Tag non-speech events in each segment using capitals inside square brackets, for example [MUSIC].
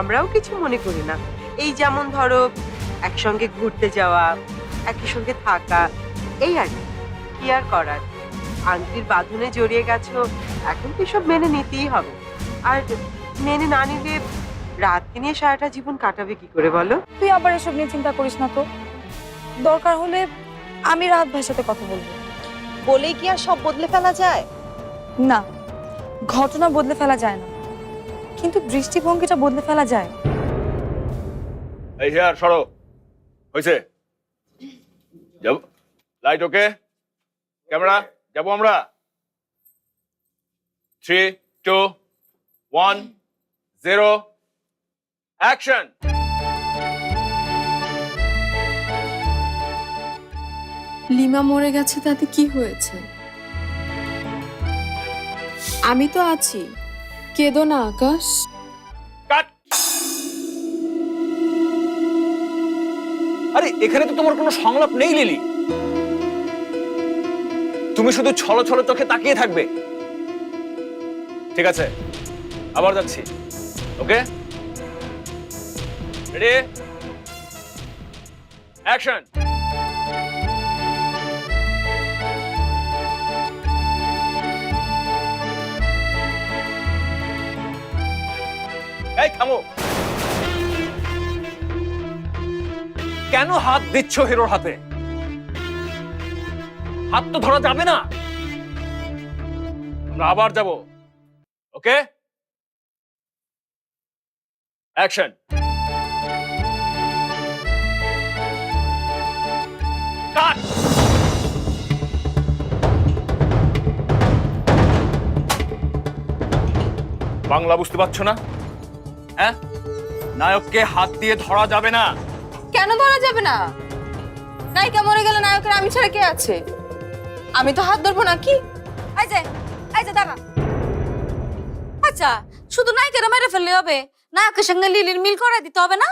আমরাও কিছু মনে করি না। এই যেমন ধরো একসঙ্গে ঘুরতে যাওয়া একই সঙ্গে থাকা এই আর কি। কি আর করার? আংটির বাঁধনে জড়িয়ে গেছো এখন তো সব মেনে নিতেই হবে। আর মেনে না নিলে রাতকে নিয়ে সারাটা জীবন কাটাবে কি করে বলো? তুই আবার এসব নিয়ে চিন্তা করিস না তো। দরকার হলে আমি রাত ভাইয়ের সাথে কথা বলব। বলেই কি আর সব বদলে ফেলা যায়? না ঘটনা বদলে ফেলা যায় না। কিন্তু দৃষ্টিভঙ্গিটা বদলে ফেলা যায়। এই হেয়ার সরো। হয়েছে যাব। Light okay? ক্যামেরা যাব আমরা? Three two one zero. Action! Lima মরে গেছে তাতে কি হয়েছে? আমি তো আছি। কেঁদো না, আকাশ। আরে, এখানে তো তোমার কোনো সংলাপ নেই, লিলি। তুমি শুধু ছলো ছলো চোখে তাকিয়ে থাকবে। ঠিক আছে, আবার যাচ্ছি। ওকে? রেডি অ্যাকশন এই, থামো। কেন হাত দিচ্ছ হিরোর হাতে? হাত তো ধরা যাবে না। আমরা আবার যাব। ওকে? অ্যাকশন। বাংলা বুঝতে পারছ না? হ্যাঁ? নায়ককে হাত দিয়ে ধরা যাবে না। কেন ধরা যাবে না? নায়িকা মরে গেলে নায়কের আমি ছাড়া কে আছে? আমি তো হাত ধরবো না কি এই যে দাঁড়া। আচ্ছা শুধু নায়িকারা মেরে ফেললে হবে? নায়কের সঙ্গে লিলির মিল করে দিতে হবে না?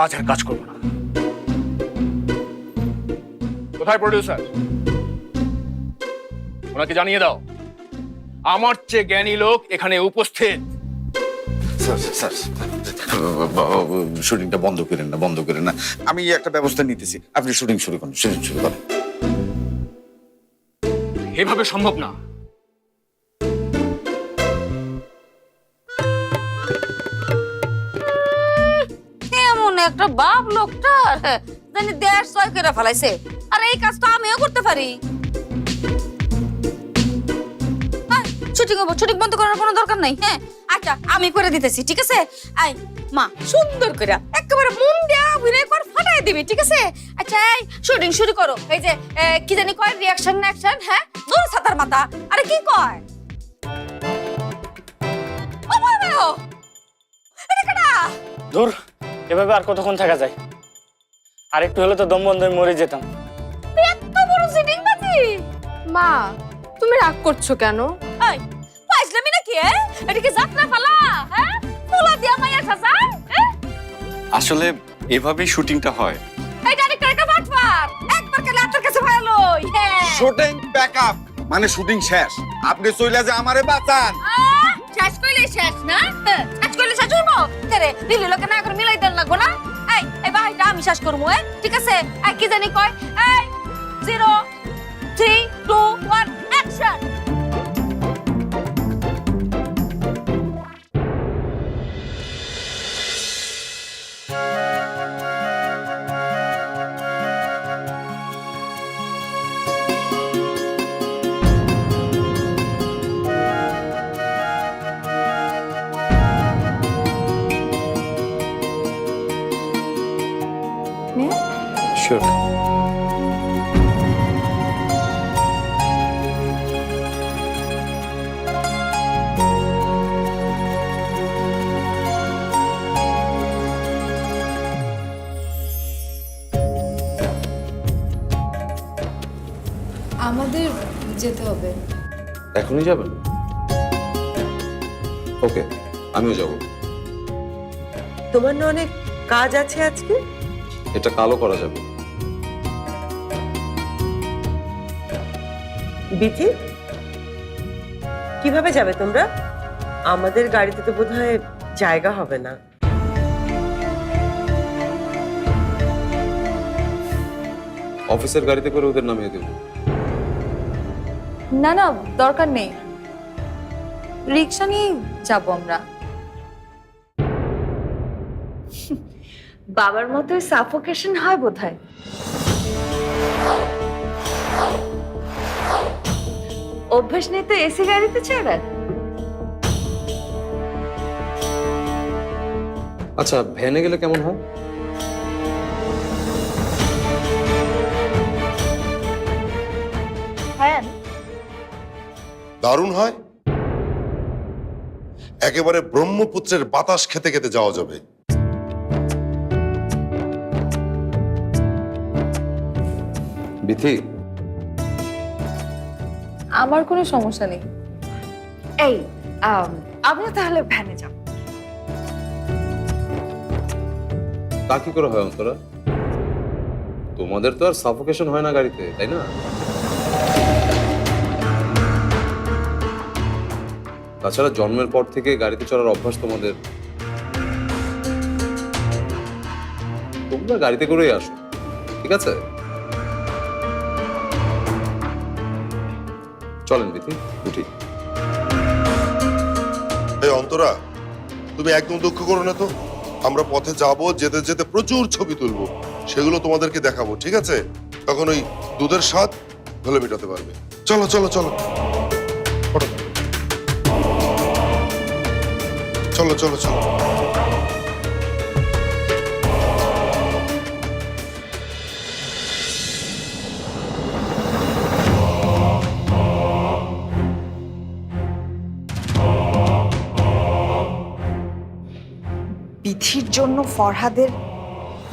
আজ আর কাজ করব না। কোথায় প্রডিউসার? ওনাকে জানিয়ে দাও। আমার চেয়ে জ্ঞানী লোক এখানে উপস্থিত। স্যার স্যার শুটিংটা বন্ধ করেন না বন্ধ করেন না। আমি একটা ব্যবস্থা নিতেছি। আপনি শুটিং শুরু করুন শুটিং শুরু করেন। এভাবে সম্ভব না। এমন একটা বাপ লোকটা জানি দেশ ছয় করে ফেলাইছে। আর এই কাজটা আমিও করতে পারি। শুটিং হব শুটিং বন্ধ করার কোনো দরকার নাই। হ্যাঁ আচ্ছা আমি করে দিতেছি ঠিক আছে? আই মা সুন্দর করে একেবারে মন দেয়া অভিনয় কর ফাটাই দিবি ঠিক আছে? আচ্ছা এই শুটিং শুরু করো। এই যে কি জানি কয় রিয়াকশন অ্যাকশন হ্যাঁ? দূর সাতার মাথা আরে কি কয়? দূর এভাবে আর কতক্ষণ থাকা যায়? আর একটু হলে তো দম বন্ধ মরে যেতাম। এত বড় সিটিং বাজি মা তুমি রাগ করছ কেন? এই পাইছলামি নাকি এ? এটা কি যাত্রা পালা হ্যাঁ? পোলা দিয়া মাইয়া সাজা হ্যাঁ আসলে এভাবেই শুটিংটা হয়। এই ডাইরেক্টর একটা বাটপার একবার কালে আপনার কাছে ভালোই হ্যাঁ শুটিং ব্যাক আপ মানে শুটিং শেষ। আপনি চইলা যে আমারে বাঁচান। শেষ কইলে শেষ না? শেষ কইলে শেষ হইব? কেরে দিল্লি লোকে না করে মিলাই দেন লাগবো না? এই এই বাহাইটা আমি শেষ করব এ। ঠিক আছে? কি জানি কয়? এই জিরো যেতে হবে। এখনই যাবেন? ওকে আমিও যাব। তোমার না অনেক কাজ আছে আজকে? এটা কালো করা যাবে। বিথি কীভাবে যাবে তোমরা? আমাদের গাড়িতে তো বোধহয় জায়গা হবে না। অফিসের গাড়িতে করে ওদের নামিয়ে দেবো। না না দরকার নেই। রিক্সা নিয়ে যাব আমরা। বাবার মতো সাফোকেশন হয় বোধহয়। অভ্যাস নেই তো এসি গাড়িতে চড়ার? আচ্ছা ভ্যানে গেলে কেমন হয় হ্যাঁ? দারুণ হয়। একেবারে ব্রহ্মপুত্রের বাতাস খেতে খেতে যাওয়া যাবে। বিথি। আমার কোনো সমস্যা নেই। এই আম, আমিও তাহলে ভ্যানে যাব। তা কি করে হয় অন্তরা? তোমাদের তো আর সাফোকেশন হয় না গাড়িতে তাই না? তাছাড়া জন্মের পর থেকে গাড়িতে চড়ার অভ্যাস তোমাদের। তোমরা গাড়িতে করেই আসো, ঠিক আছে? চলেন বিথি উঠি। এই অন্তরা, তুমি একদম দুঃখ করো না তো? আমরা পথে যাব, যেতে যেতে প্রচুর ছবি তুলবো, সেগুলো তোমাদেরকে দেখাবো, ঠিক আছে? তখন ওই দুধের স্বাদ ভালো মেটাতে পারবে। চলো চলো চলো। চলো চলো চলো। বিধির জন্য ফরহাদের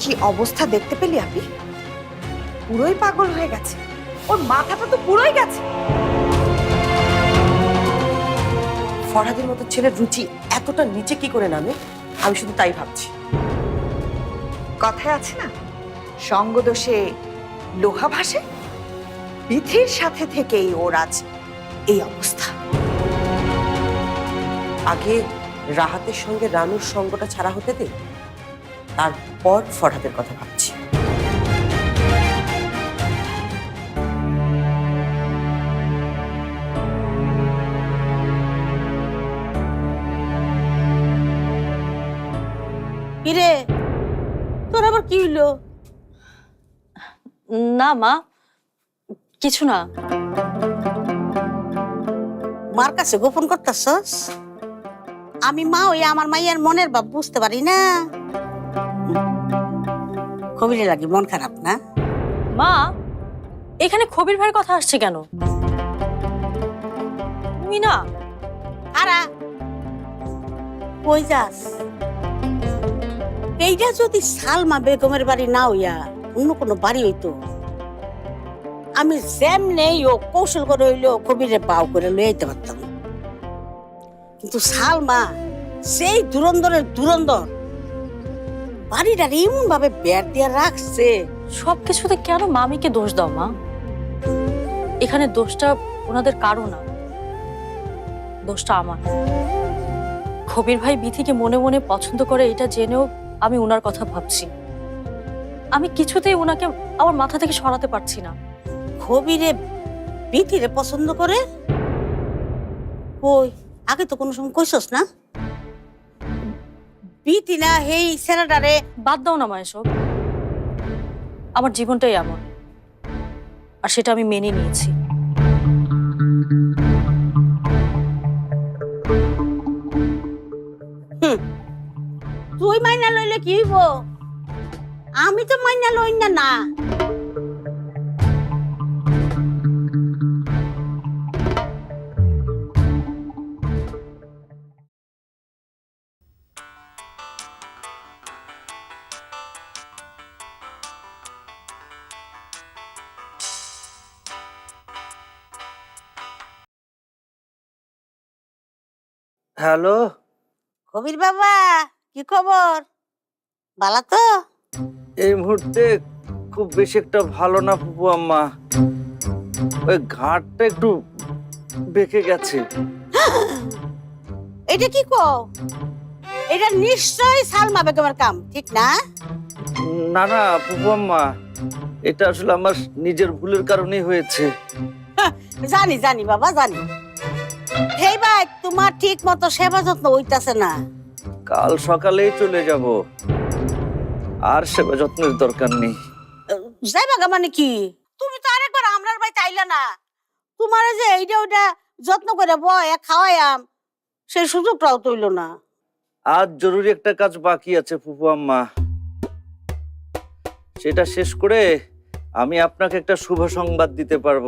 কি অবস্থা দেখতে পেলি আপনি পুরোই পাগল হয়ে গেছে। ওর মাথাটা তো পুরোই গেছে। ফরহাদের মতো ছেলের রুচি এতটা নিচে কি করে নামে? আমি শুধু তাই ভাবছি। কথায় আছে না সঙ্গদোষে লোহা ভাসে? বিধির সাথে থেকেই ওর আজ এই অবস্থা। আগে রাহাতের সঙ্গে রানুর সঙ্গটা ছাড়া হতে দে তারপর ফরহাদের কথা ভাবছি। কিরে? তোর আবার কি হইল? না মা কিছু না। মার কাছে গোপন করতেছস? আমি মা ওই আমার মাইয়ার মনের ভাব বুঝতে পারি না। কবিরে লাগে মন খারাপ না? মা এখানে খবির ভাইয়ের কথা আসছে কেন? তুমি না। আরা কই যাস? এইটা যদি সালমা বেগমের বাড়ি না হইয়া অন্য কোনো বাড়ি হইতো, আমি যেমনেই ও কৌশল করে হইলেও কবিরে পাও করে লয়ে যেতে পারতাম। কিন্তু সালমা সেই দুরন্দরের দুরন্দর বাড়িটার এমন ভাবে বের দিয়ে রাখছে। সব কিছুতে কেন মামিকে দোষ দাও, মা? এখানে দোষটা ওনাদের কারও না। দোষটা আমার। খবির ভাই বিথিকে মনে মনে পছন্দ করে, এটা জেনেও আমি ওনার কথা ভাবছি। আমি কিছুতেই ওনাকে আমার মাথা থেকে সরাতে পারছি না। কবিরে বিথিরে পছন্দ করে? কই আগে তো কোনো সময় কইছস না? বিথি না হেই ছেলেটারে। বাদ দাও না মা এসব। আমার জীবনটাই এমন। আর সেটা আমি মেনে নিয়েছি। তুই মাইনা লইলে কি হইব? আমি তো মাইনা লই না না। হ্যালো? কবির বাবা। কি খবর? বালা তো? এই মুহূর্তে খুব বেশি একটা ভালো না ফুপু আম্মা। ওই ঘাটটা একটু বেঁকে গেছে। [GASPS] এটা কি কো এটা নিশ্চয়ই সালমা বেগমের কাম ঠিক না? না না ফুপু আম্মা এটা আসলে আমার নিজের ভুলের কারণেই হয়েছে। [LAUGHS] জানি জানি বাবা জানি। হেই ভাই তোমার ঠিক মতো সেবা যত্ন হইতাছে না। কাল সকালেই চলে যাব। আর সেবা যত্নের দরকার নেই। যাইবা মানে কি? তুমি তো আরেকবার আমরার বাড়িতে আইলা না। তোমার যে এইটা ওইটা যত্ন করে বয় খাওয়াইয়াম সেই সুযোগটাও তৈল না। আজ জরুরি একটা কাজ বাকি আছে ফুপু আম্মা। সেটা শেষ করে আমি আপনাকে একটা শুভ সংবাদ দিতে পারব।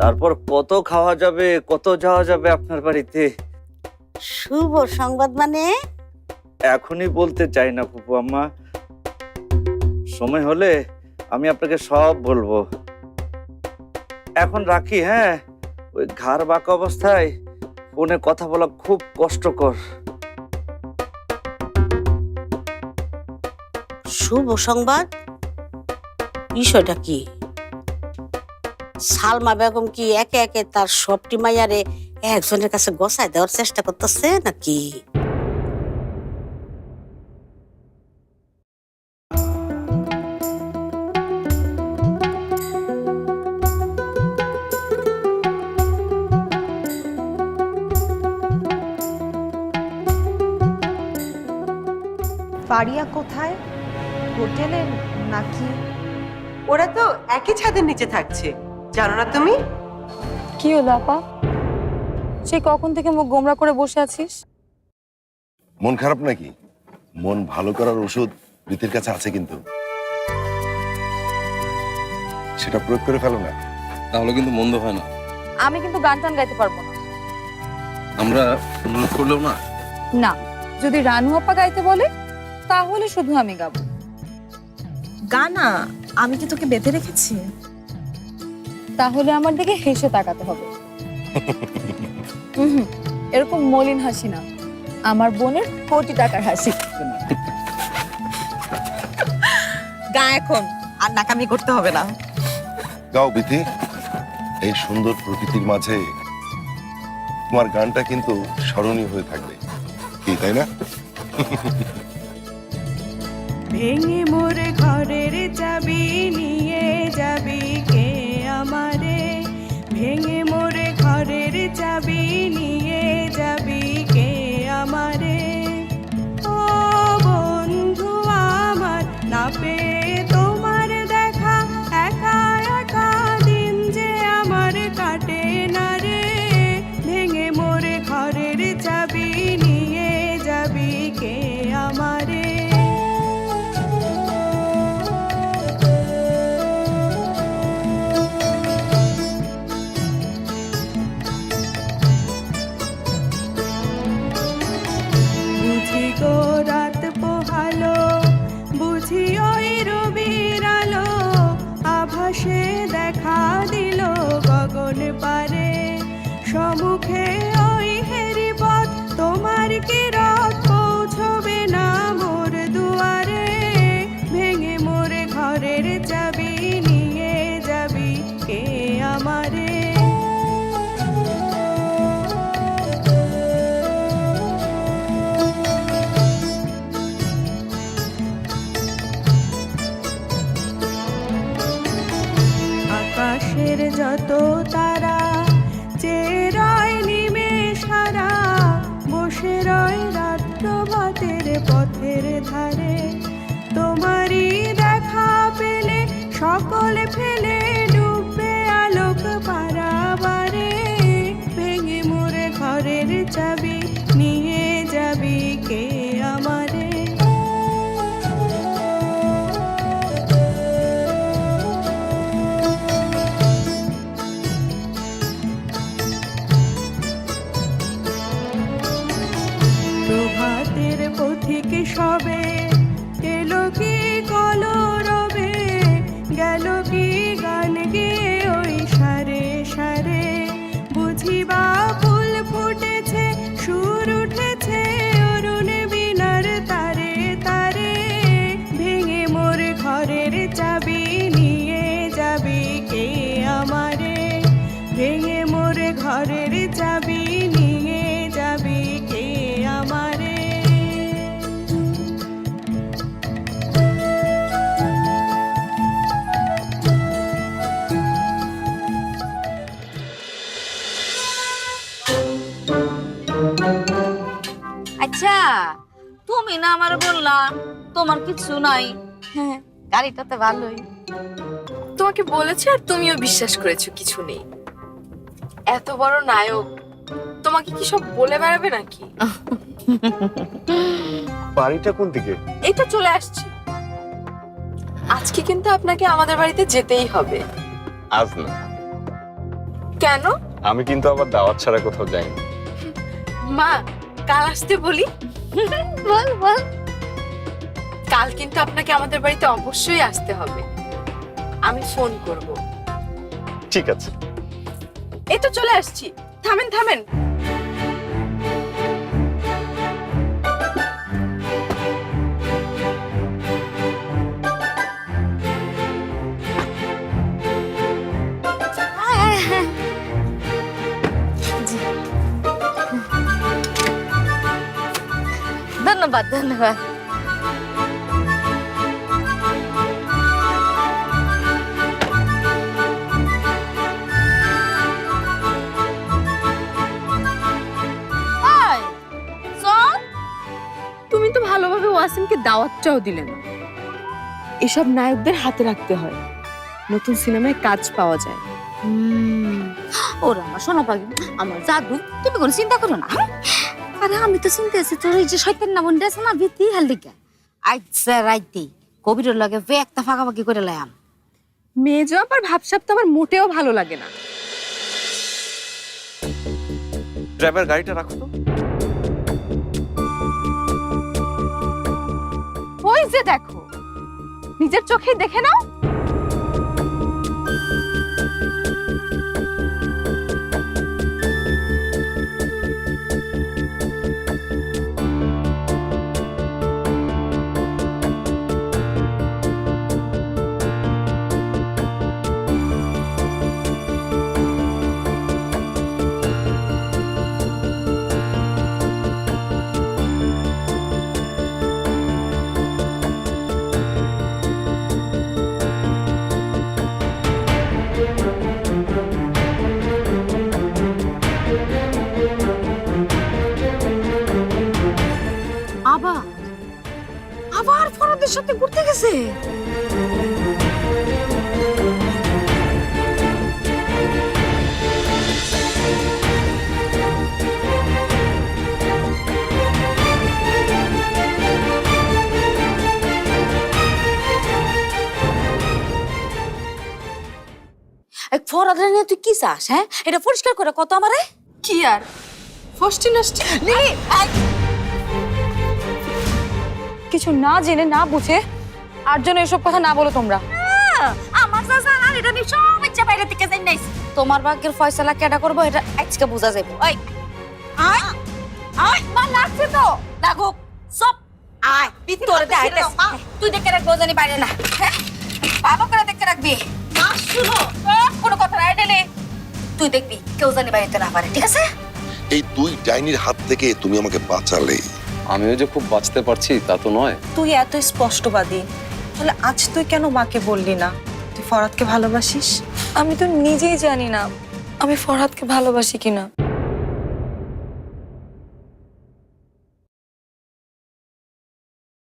তারপর কত খাওয়া যাবে কত যাওয়া যাবে আপনার বাড়িতে? শুভ সংবাদ মানে? এখনই বলতে চাই না ফুপু আম্মা। সময় হলে আমি আপনাকে সব বলব। এখন রাখি হ্যাঁ? ওই ঘাড় বাঁকা অবস্থায় ফোনে কথা বলা খুব কষ্টকর। শুভ সংবাদ? বিষয়টা কি? সালমা বেগম কি একে একে তার সবটি মাইয়ারে একজনের কাছে গসায় দেওয়ার চেষ্টা করতেছে নাকি? পারিয়া কোথায়? হোটেলে নাকি? ওরা তো একই ছাদের নিচে থাকছে। জানো না তুমি? কি হলো আপা? সে কখন থেকে মুখ গোমরা করে বসে আছিস? মন খারাপ নাকি? মন ভালো করার ওষুধ রীতির কাছে আছে কিন্তু। সেটা প্রয়োগ করে ফেলো না। তাহলে কিন্তু মন্দ হয় না। আমি কিন্তু গান টান গাইতে পারব না। আমরা অনুরোধ করলেও না? না যদি রানু আপা গাইতে বলে তাহলে শুধু আমি গাবো। গানা আমি কি তোকে বেঁধে রেখেছি? তাহলে আমার দিকে হেসে তাকাতে হবে। [LAUGHS] এরকম মলিন হাসি না। আমার বোনের কোটি টাকার হাসি। গা এখন আর নাকামি করতে হবে না। গাও বিথি এই সুন্দর প্রকৃতির মাঝে তোমার গানটা কিন্তু স্মরণীয় হয়ে থাকবে। কি তাই না? ভেঙে মোর ঘরের চাবি নিয়ে যাবি কে আমারে? ভেঙে ঘরের চাবি নিয়ে যাবি কে আমারে? আকাশের যত তারা চাবি তুমি না আমার বললা তোমার কিছু নাই। হ্যাঁ গাড়িটাতে ভালোই। তোমাকে বলেছে আর তুমিও বিশ্বাস করেছ কিছু নেই। এত বড় নায়ক তোমাকে কি সব বলে বেড়াবে নাকি? বাড়িটা কোন দিকে? এই তো চলে আসছি। আজকে কিন্তু আপনাকে আমাদের বাড়িতে যেতেই হবে। আজ না। কেন? আমি কিন্তু আবার দাওয়াত ছাড়া কোথাও যাই না মা কাল আসতে বলি। বল বল। কাল কিন্তু আপনাকে আমাদের বাড়িতে অবশ্যই আসতে হবে। আমি ফোন করব। ঠিক আছে। এই তো চলে আসছি। থামেন থামেন। ধন্যবাদ। তুমি তো ভালোভাবে ওয়াসিমকে দাওয়াতটাও দিলে না। এসব নায়কদের হাতে রাখতে হয়। নতুন সিনেমায় কাজ পাওয়া যায়। ওরা আমার সোনা পাখি আমার জাদু তুমি কোনো চিন্তা করো না হ্যাঁ? আরে আমি তো চিন্তা আছি তোর এই যে শয়তান না বন্ধু আছে না ভিত্তি হাল দিকে আচ্ছা রাইতে কবিরের লগে একটা ফাঁকাফাঁকি করে লাম মেয়ে আবার ভাবসাব তো আমার মোটেও ভালো লাগে না। ড্রাইভার গাড়িটা রাখো তো। ওই যে দেখো নিজের চোখে দেখে নাও। এই ফরাদের নিয়ে তুই কি চাস হ্যাঁ? এটা পরিষ্কার করে কত আমারে? কি আর? ফষ্টি নষ্টি লিলি কিছু না জেনে না বুঝে আর জন্য এসব কথা না বলো তোমরা। আমার চাচা আর এটা নিয়ে সব ইচ্ছা বাইরে থেকে যাই নাইস তোমার ভাগ্যের ফয়সালা কেডা করব এটা আজকে বোঝা যাবে। ওই আয় আয় মা লাগছে তো। লাগুক সব আয় তোরে দেখাইতেছ তুই দেখে রাখব জানি বাইরে না। হ্যাঁ? ভালো করে দেখে রাখবি। মা শুনো। কোনো কথা নাই ডেলে তুই দেখবি কেউ জানি বাইরে না পারে ঠিক আছে? এই দুই ডাইনির হাত থেকে তুমি আমাকে বাঁচালে। আমিও যে খুব বাঁচতে পারছি তা তো নয়। তুই এত স্পষ্টবাদী। তাহলে আজ তুই কেন মাকে বললি না? তুই ফরাদকে ভালোবাসিস? আমি তো নিজেই জানি না আমি ফরহাদকে ভালোবাসি কিনা।